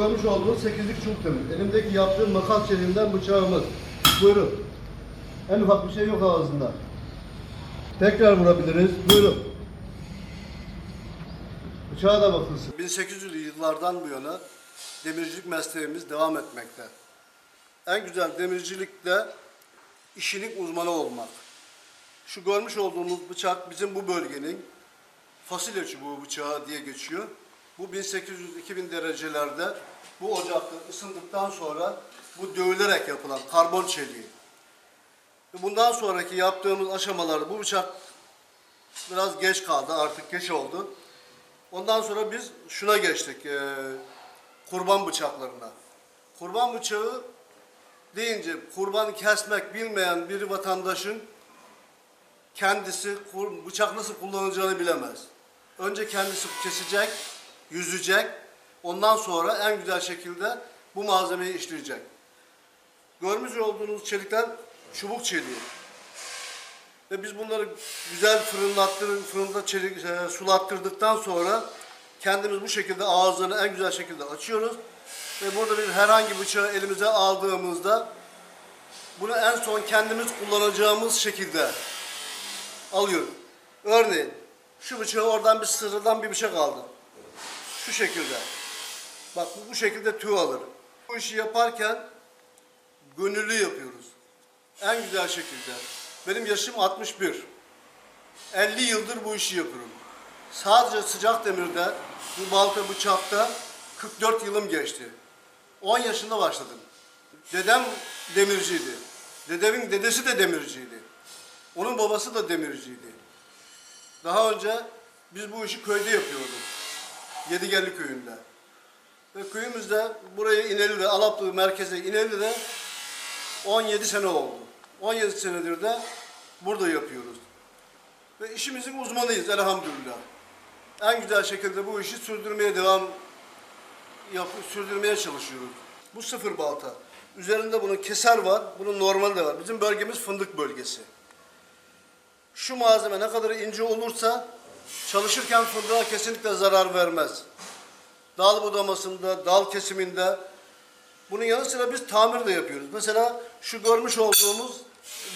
görmüş olduğunuz 8'lik çubuk demir. Elimdeki yaptığım makas çeliğinden bıçağımız. Buyurun. En ufak bir şey yok ağzında. Tekrar vurabiliriz. Buyurun. Bıçağa da bakılsın. 1800'lü yıllardan bu yana demircilik mesleğimiz devam etmekte. En güzel demircilikte işinin uzmanı olmak. Şu görmüş olduğumuz bıçak bizim bu bölgenin fasulye çubuğu bıçağı diye geçiyor. Bu 1800-2000 derecelerde bu ocakta ısındıktan sonra bu dövülerek yapılan karbon çeliği. Bundan sonraki yaptığımız aşamalarda bu bıçak biraz geç kaldı artık geç oldu. Ondan sonra biz şuna geçtik eee, kurban bıçaklarına. Kurban bıçağı deyince kurban kesmek bilmeyen bir vatandaşın kendisi bıçak nasıl kullanılacağını bilemez. Önce kendisi kesecek, yüzecek. Ondan sonra en güzel şekilde bu malzemeyi işleyecek. Görmüş olduğunuz çelikler çubuk çeliği. Ve biz bunları güzel fırınlattır, fırında çelik, e, sulattırdıktan sonra kendimiz bu şekilde ağızlarını en güzel şekilde açıyoruz. Ve burada bir herhangi bıçağı elimize aldığımızda bunu en son kendimiz kullanacağımız şekilde alıyoruz. Örneğin şu bıçağı oradan bir sıradan bir bıçak aldım. Şu şekilde. Bak bu, bu şekilde tüy alır. Bu işi yaparken gönüllü yapıyoruz. En güzel şekilde. Benim yaşım 61. 50 yıldır bu işi yapıyorum. Sadece sıcak demirde, bu balta bıçakta 44 yılım geçti. 10 yaşında başladım. Dedem demirciydi. Dedemin dedesi de demirciydi. Onun babası da demirciydi. Daha önce biz bu işi köyde yapıyorduk. Yedigelli köyünde. Ve köyümüzde buraya İneli'de, Alaplı merkeze İneli'de 17 sene oldu. 17 senedir de burada yapıyoruz. Ve işimizin uzmanıyız elhamdülillah. En güzel şekilde bu işi sürdürmeye devam yap, sürdürmeye çalışıyoruz. Bu sıfır balta. Üzerinde bunun keser var, bunun normal de var. Bizim bölgemiz fındık bölgesi. Şu malzeme ne kadar ince olursa çalışırken fındığa kesinlikle zarar vermez. Dal budamasında, dal kesiminde bunun yanı sıra biz tamir de yapıyoruz. Mesela şu görmüş olduğumuz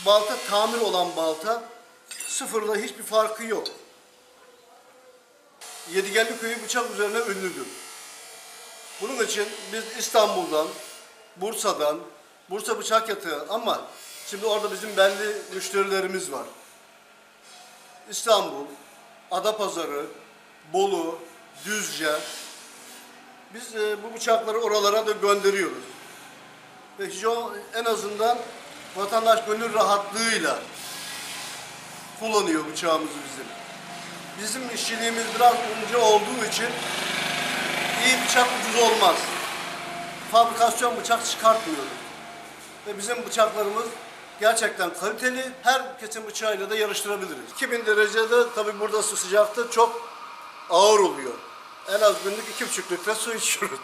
balta tamir olan balta sıfırla hiçbir farkı yok. Yedigelli köyü bıçak üzerine ünlüdür. Bunun için biz İstanbul'dan, Bursa'dan, Bursa bıçak yatağı ama şimdi orada bizim belli müşterilerimiz var. İstanbul, Adapazarı, Bolu, Düzce. Biz e, bu bıçakları oralara da gönderiyoruz. Ve en azından vatandaş gönül rahatlığıyla kullanıyor bıçağımızı bizim. Bizim işçiliğimiz biraz ince olduğu için iyi bıçak ucuz olmaz. Fabrikasyon bıçak çıkartmıyoruz. Ve bizim bıçaklarımız gerçekten kaliteli. Her kesim bıçağıyla da yarıştırabiliriz. 2000 derecede tabii burada su sıcakta çok ağır oluyor. En az günlük iki buçuk litre su içiyoruz.